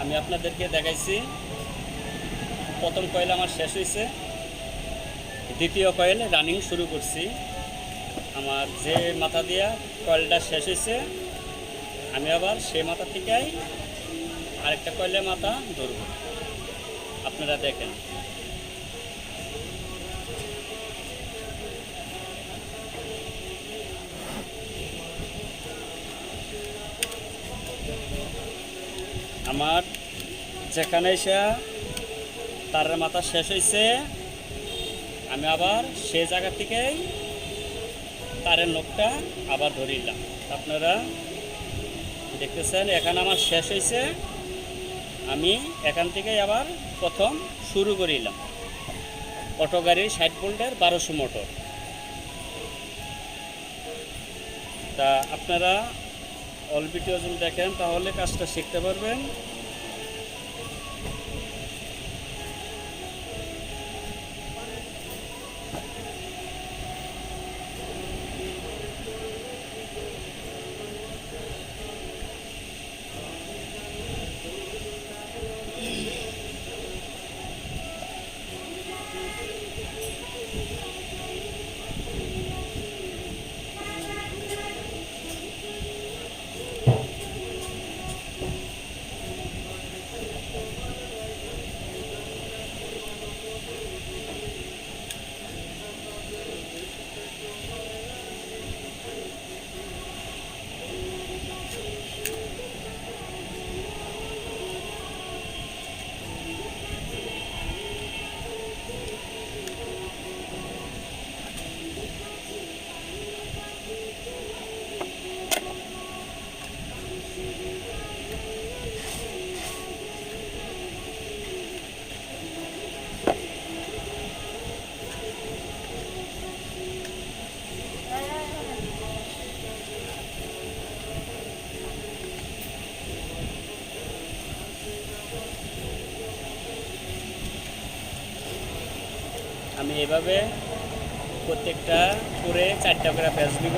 আমি আপনাদেরকে দেখাইছি। প্রথম কয়েল আমার শেষ হয়েছে দ্বিতীয় কয়েল রানিং শুরু করছি। আমার যে মাথা দিয়া কয়েলটা শেষ হয়েছে আমি আবার সে মাথা থেকেই আরেকটা কয়েলের মাথা ধরব। আপনারা দেখেন। আমার যেখানে এসে তারের মাথা শেষ হয়েছে আমি আবার সে জায়গা থেকেই তারের নখটা আবার ধরিলাম আপনারা দেখতেছেন, এখানে আমার শেষ হয়েছে আমি এখান থেকেই আবার প্রথম শুরু করিলাম অটো গাড়ির ষাট ভোল্টের বারোশো মোটর। তা আপনারা অল ভিডিও যদি দেখেন তাহলে কাজটা শিখতে পারবেন। আমি এভাবে প্রত্যেকটা করে চারটা করে প্যাচ দিব।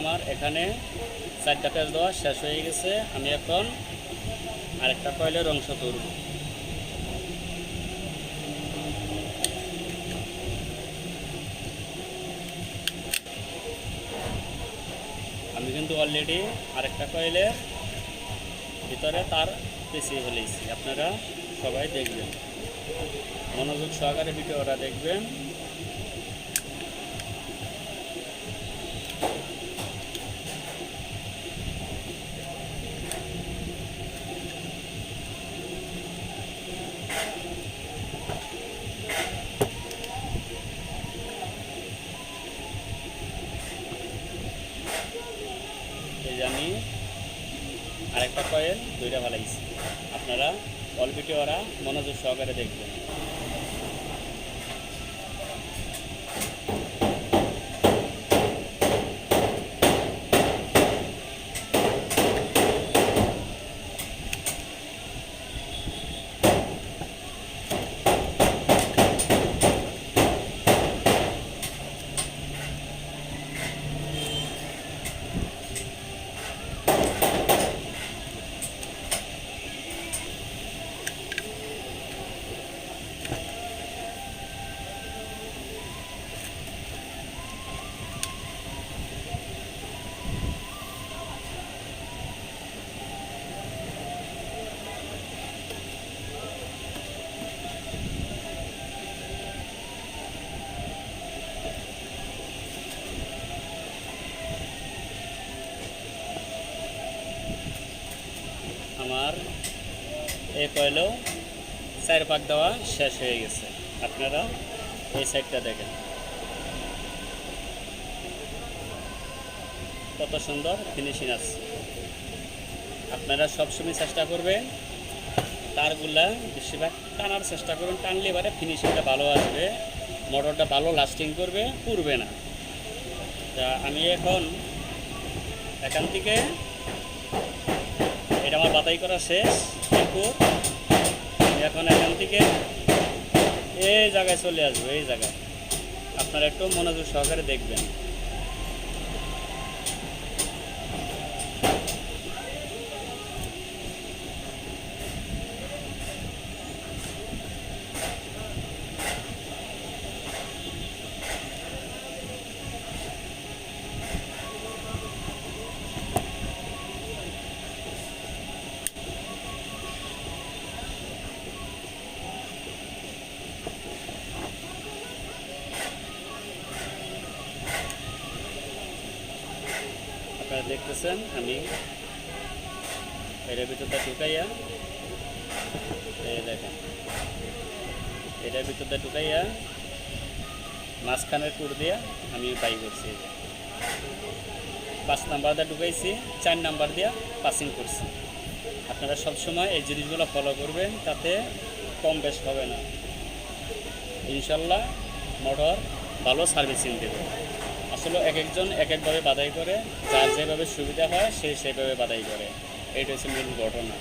আমার এখানে চারটা প্যাচ দেওয়া শেষ হয়ে গেছে। আমি এখন আরেকটা কয়েলের অংশ তুলব আমি কিন্তু অলরেডি আরেকটা কয়েলের ভিতরে তার পেঁচিয়ে ফেলেছি। আপনারা সবাই দেখবেন। মনোযোগ সহকারে ভিডিওটা দেখবেন। যে আমি আরেকটা কয়েল দুইটা ভালাইছি আপনারা অলপিটি ওরা মনোযোগ সহকারে দেখবেন। আমার এই কয়েলেও চার পাক দেওয়া শেষ হয়ে গেছে। আপনারা এই সাইডটা দেখেন। কত সুন্দর ফিনিশিং আছে। আপনারা সবসময় চেষ্টা করবেন তারগুলা বেশিরভাগ টানার চেষ্টা করুন, টানলে এবারে ফিনিশিংটা ভালো আসবে। মোটরটা ভালো লাস্টিং করবে, পুড়বে না। তা আমি এখন এখান থেকে এটা আমার বাতাই করা শেষ এরপর এখন এখান থেকে এই জায়গায় চলে আসব, এই জায়গায়। আপনারা একটু মনোযোগ সহকারে দেখবেন। দেখতেছেন, আমি এটার ভিতরটা ঢুকাইয়া, এই দেখেন, এটার ভিতরটা ঢুকাইয়া মাঝখানের কুর দিয়া আমি বাই করছি। পাঁচ নাম্বার দিয়ে ঢুকাইছি, চার নাম্বার দিয়া পাসিং করছি। আপনারা সবসময় এই জিনিসগুলো ফলো করবেন, তাতে কম বেশ হবে না। ইনশাল্লাহ মোটর ভালো সার্ভিসিং দেবে। আসলে এক একজন এক একভাবে বাদাই করে, যার যেভাবে সুবিধা হয় সে সেভাবে বাদাই করে। এইটা হচ্ছে মূল ঘটনা।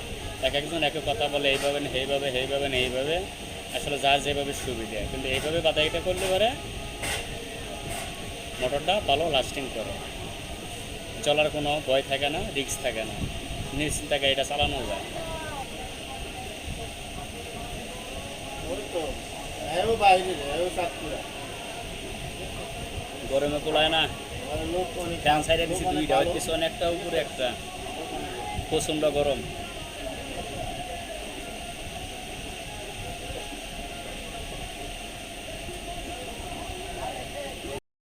এক একজন এক কথা বলে, এইভাবে না এইভাবে এইভাবে না, এইভাবে। আসলে যার যেভাবে সুবিধা, কিন্তু এইভাবে বাদাইটা করলে পরে মোটরটা ভালো লাস্টিং করে। চলার কোনো ভয় থাকে না রিস্ক থাকে না। নিশ্চিন্তে গাড়িটা চালানো যায়। বাইরে গরমে কোলায় না। ফ্যান সাইডে দিছি দুইটা হচ্ছে একটা উপরে একটা। প্রচণ্ড গরম।